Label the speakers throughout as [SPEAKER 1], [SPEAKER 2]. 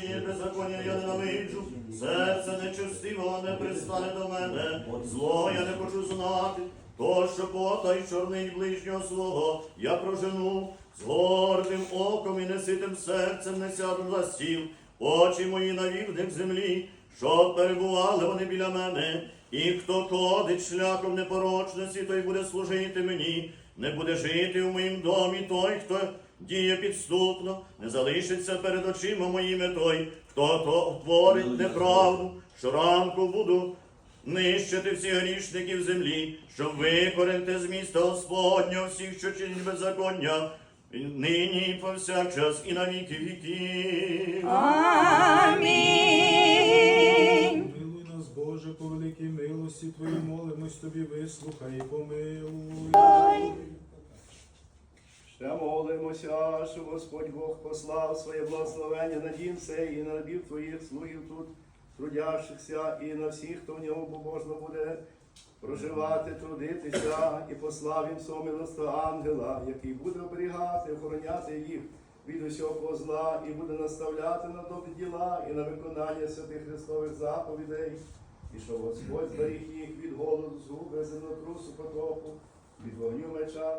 [SPEAKER 1] чині беззаконня я ненавиджу, серце нечистивого не пристане до мене, Зло я не хочу знати, то що пота й чорнить ближнього свого я прожену. З гордим оком і неситим серцем не сяду за стіл, очі мої на рівних землі, щоб перебували вони біля мене, і хто ходить шляхом непорочності, той буде служити мені, не буде жити в моїм домі той, хто діє підступно, не залишиться перед очима моїми той, хто то творить неправду, щоранку буду нищити всіх грішників землі, щоб викорити з міста Господнього всіх, що чинять беззаконня, нині і повсякчас, і на віки віків.
[SPEAKER 2] Амінь.
[SPEAKER 3] Милуй нас, Боже, по великій милості Твоїй молимось Тобі, вислухай і помилуй.
[SPEAKER 4] Ще молимося, щоб Господь Бог послав своє благословення на дім цей і на рабів Твоїх слугів тут, трудящихся, і на всіх, хто в ньому побожно буде проживати, трудитися, і послав їм свого милостивого ангела, який буде оберігати, охороняти їх від усього зла, і буде наставляти на добрі діла і на виконання святих Христових заповідей, і щоб Господь зберіг їх від голоду, згуби, землетрусу, потопу, від вогню меча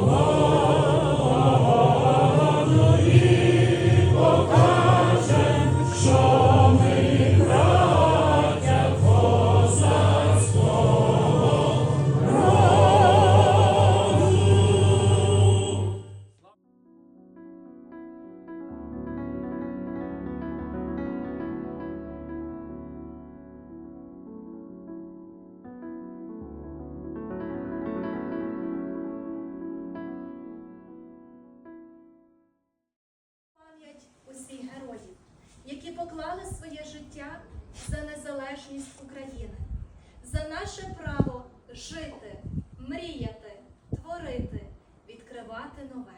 [SPEAKER 5] Oh. Поклали своє життя за незалежність України, за наше право жити, мріяти, творити, відкривати нове.